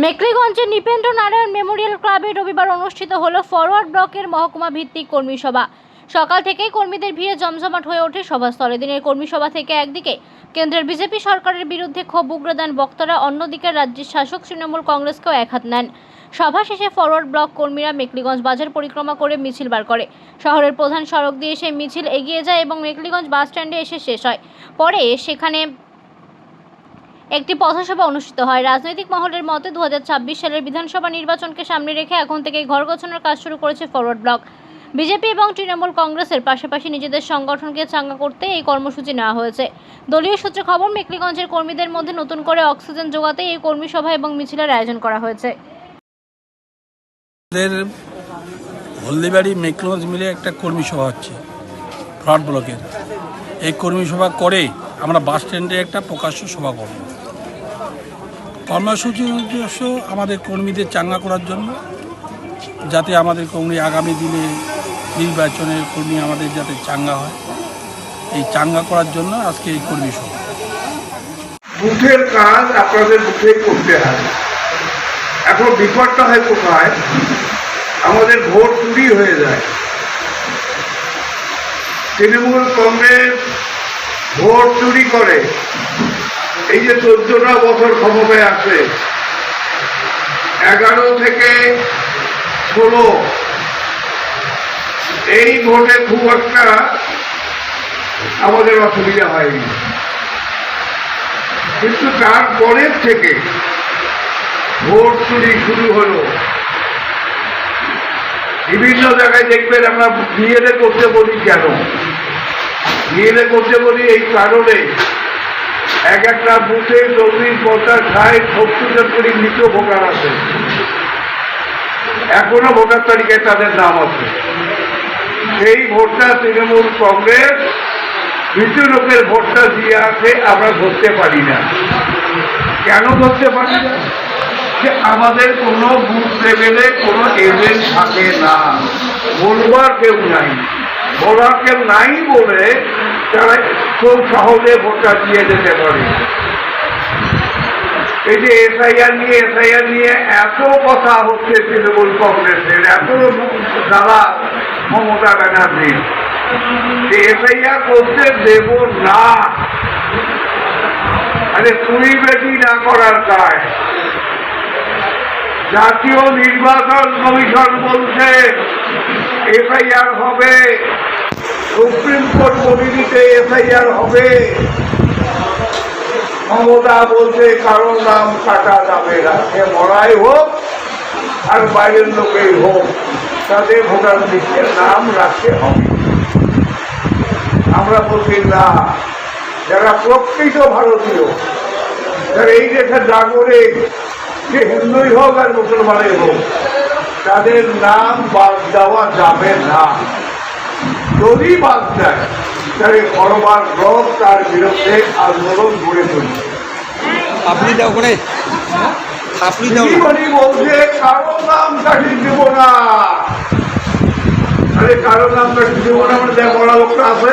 মেকলিগঞ্জের Nipendra Narayan Memorial ক্লাবে রবিবার অনুষ্ঠিত হলো ফরওয়ার্ড ব্লকের মহকুমা ভিত্তিক কর্মী সভা। সকাল থেকেই কর্মীদের ভিড়ে জমজমাট হয়ে ওঠে সভাস্থলে। দিনের কর্মী সভা থেকে একদিকে কেন্দ্রের বিজেপি সরকারের বিরুদ্ধে ক্ষোভ উগরে দেন বক্তারা, অন্যদিকে রাজ্যের শাসক তৃণমূল কংগ্রেসকেও একহাত নেন। সভা শেষে ফরওয়ার্ড ব্লক কর্মীরা মেকলিগঞ্জ বাজার পরিক্রমা করে মিছিল বার করে। শহরের প্রধান সড়ক দিয়ে সেই মিছিল এগিয়ে যায় এবং মেকলিগঞ্জ বাস স্ট্যান্ডে এসে শেষ হয়। পরে সেখানে একটি পথসভা অনুষ্ঠিত হয়। রাজনৈতিক মহলের মতে, দুহাজার ছাব্বিশ সালের বিধানসভা নির্বাচনকে সামনে রেখে এখন থেকেই ঘর গোছানোর কাজ শুরু করেছে ফরওয়ার্ড ব্লক। বিজেপি এবং তৃণমূল কংগ্রেসের পাশাপাশি নিজেদের সংগঠনকে চাঙ্গা করতে এই কর্মসূচি নেওয়া হয়েছে। দলীয় সূত্রে খবর, মেকলিগঞ্জের কর্মীদের মধ্যে নতুন করে অক্সিজেন যোগাতে এই কর্মী সভা এবং মিছিলের আয়োজন করা হয়েছে। হলদিবাড়ি মিলে একটা কর্মী সভা হচ্ছে ফ্রন্ট ব্লকের। এই কর্মী সভা করে আমরা বাস স্ট্যান্ডে একটা প্রকাশ্য সভা করব। কর্মসূচির উদ্দেশ্য আমাদের কর্মীদের চাঙ্গা করার জন্য, যাতে আমাদের কর্মী আগামী দিনে নির্বাচনের কর্মী আমাদের যাতে চাঙ্গা হয়। এই চাঙ্গা করার জন্য আজকে এই কর্মী সভা। বুথের কাজ আপনাদের বুথে করতে হয়। এখন বিপদটা হয় কোথায়? আমাদের ভোট চুরি হয়ে যায়। তৃণমূল কংগ্রেস ভোট চুরি করে। এই যে চোদ্দটা বছর ক্ষমতায় আসে এগারো থেকে ষোলো, এই ভোটে খুব একটা আমাদের অসুবিধা হয়নি। কিন্তু তারপরের থেকে ভোট চুরি শুরু হলো। বিভিন্ন জায়গায় দেখবেন আমরা বিয়েলে করতে বলি কেন? বিয়েলে করতে বলি এই কারণে এক একটা বুথে চল্লিশ পঞ্চাশ ষাট সত্তর করে মৃত ভোটার আছে। এখনও ভোটার তালিকায় তাদের নাম আছে। সেই ভোটটা তৃণমূল কংগ্রেস মৃত লোকের ভোটটা দিয়ে আছে, আমরা ধরতে পারি না। কেন ধরতে পারি না? যে আমাদের কোনো বুথ লেভেলে কোনো এজেন্ট থাকে না। বলবার কেউ নাই। বলার কেউ নাই বলে তারা খুব সহজে ভোটটা দিয়ে যেতে পারে। এই যে এসআইআর নিয়ে এসআইআর নিয়ে এত কথা হচ্ছে তৃণমূল কংগ্রেসের, এত দাদা মমতা ব্যানার্জি এসআইআর করতে দেব না। আরে তুই বেটি না করার কাজ জাতীয় নির্বাচন কমিশন বলছে এফআইআর হবে। সুপ্রিম কোর্ট কমিটিতে এফআইআর হবে। মমতা বলছে কারও নাম কাটা যাবে না। সে মরাই হোক আর বাইরের লোকেই হোক তাদের ভোটার লিস্টের নাম রাখতে হবে। আমরা বলছি, না, যারা প্রকৃত ভারতীয়, যারা এই দেশের নাগরিক যে হিন্দুই হোক আর মুসলমানই হোক, তাদের নাম বাদ দেওয়া যাবে না। যদি বাদ দেয় তাহলে করবার লোক তার বিরুদ্ধে আন্দোলন গড়ে তুলবে। আপনি দাও করে আপনি দাও বলছে কারও নাম কাটি দেব না। আরে কারও নাম কাটি দেব না মানে দেখ বড় লোকটা আছে।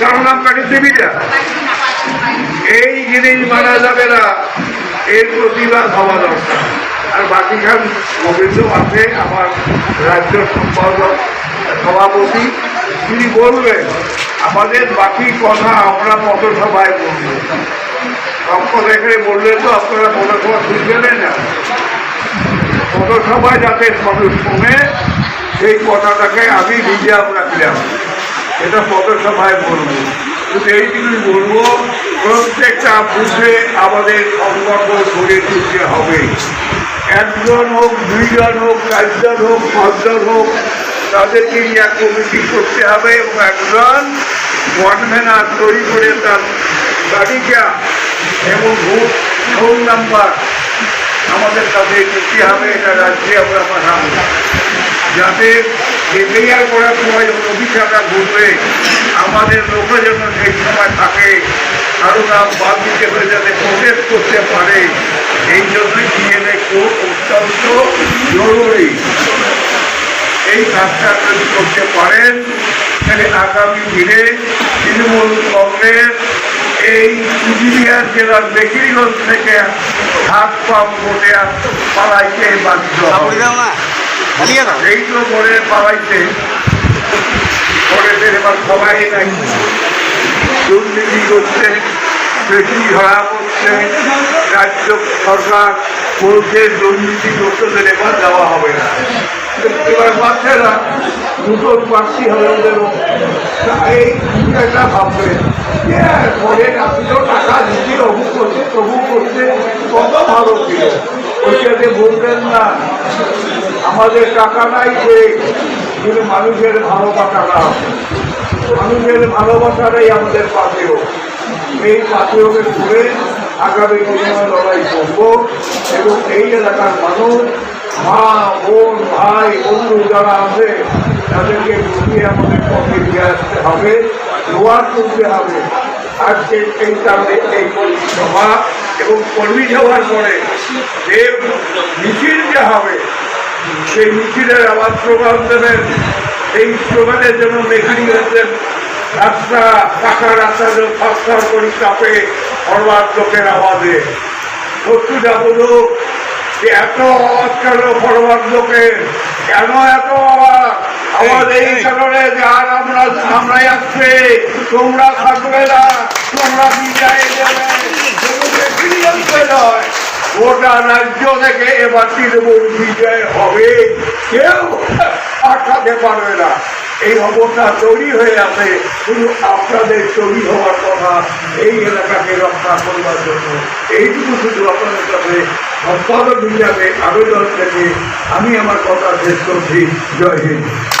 কারও নাম কাটি দিবি না। এই জিনিস মানা যাবে না। এর প্রতিবাদ হওয়া দরকার। আর বাকি খান গোবিন্দ আছে আমার রাজ্য সম্পাদক সভাপতি, তিনি বলবেন, আমাদের বাকি কথা আমরা পথসভায় বলব। সম্পদ এখানে বললে তো, আপনারা পথসভা শুনবেন না। পথসভায় যাতে মানুষ শুনে, সেই কথাটাকে আমি রিজার্ভ রাখলাম এটা পথসভায় বলব। কিন্তু এইটুকুই বলব, প্রত্যেকটা বুঝে আমাদের সংগঠন গড়ে তুলতে হবে। একজন হোক, দুইজন হোক, চারজন হোক, পাঁচজন হোক তাদেরকে নিয়ে কমিটি করতে হবে এবং একজন ওয়ার্ডম্যানার তৈরি করে তার তালিকা এবং ভোট ফোন নাম্বার আমাদের কাছে দিতে হবে, এটা রাজ্যে আমরা পাঠাবো। যাতে এফআইআর করার সময় যখন অভিশাপটা ঘুরবে আমাদের লোকের জন্য সেই সময় থাকে, কারও নাম বাদ দিতে হলে যাতে প্রোটেস্ট করতে পারে। এই জন্যই ডিএনএ কোড অত্যন্ত জরুরি। এই কাজটা যদি করতে পারেন তাহলে আগামী দিনে তৃণমূল কংগ্রেস এই কুচবিহার জেলার বেকিরিগঞ্জ থেকে হাত পাম্প ভোটে পালাইতে বাধ্য এই তো মনের পালাইতে। পরেদের এবার সবাই নাই। দুর্নীতি করছে বেশি ধরা পড়ছে। রাজ্য সরকার বলছে দুর্নীতি করতে এবার দেওয়া হবে না। এবার বাচ্চারা নতুন প্রার্থী হবে ওদের এই এটা ভাববে। যে পরে আপনি তো, টাকা দিচ্ছি অমুক করছে তবু করছে, কত ভালো ছিল। ওইটাতে বলবেন না, আমাদের টাকা নাই যে, কিন্তু মানুষের ভালোবাসা না মানুষের ভালোবাসাটাই আমাদের পাথেয়। এই পাথেয়কে করে আগামী দিনে লড়াই করব এবং এই এলাকার মানুষ, মা, বোন, ভাই, বন্ধু যারা আছে, তাদেরকে বুঝিয়ে আমাদের পক্ষে নিয়ে আসতে হবে দোয়ার করতে হবে। আজকে এই কারণে এই সভা এবং কর্মী সভার পরে যে মিছিল যে হবে, সেই মিছিলের আবার স্লোগান দেবেন। এই স্লোগানের জন্য মেঘানি রাস্তা, পাকা রাস্তা ফাঁসফার করি চাপে ফরওয়ার্ড লোকের আওয়াজে। শত্রুটা বলুক যে এত আওয়াজ কেন ফরওয়ার্ড লোকের কেন এত আওয়াজ? আওয়াজ আমরা আমরাই তোমরা থাকবে না, তোমরা গোটা রাজ্য থেকে এবার তৃণমূল বিজয় হবে। কেউ আটকাতে পারবে না। এই অবস্থা তৈরি হয়ে আছে। শুধু আপনাদের তৈরি হওয়ার কথা, এই এলাকাকে রক্ষা করবার জন্য। এইটুকু শুধু আপনাদের কাছে সম্পাদক হিসাবে আবেদন থেকে আমি আমার কথা শেষ করছি। জয় হিন্দ।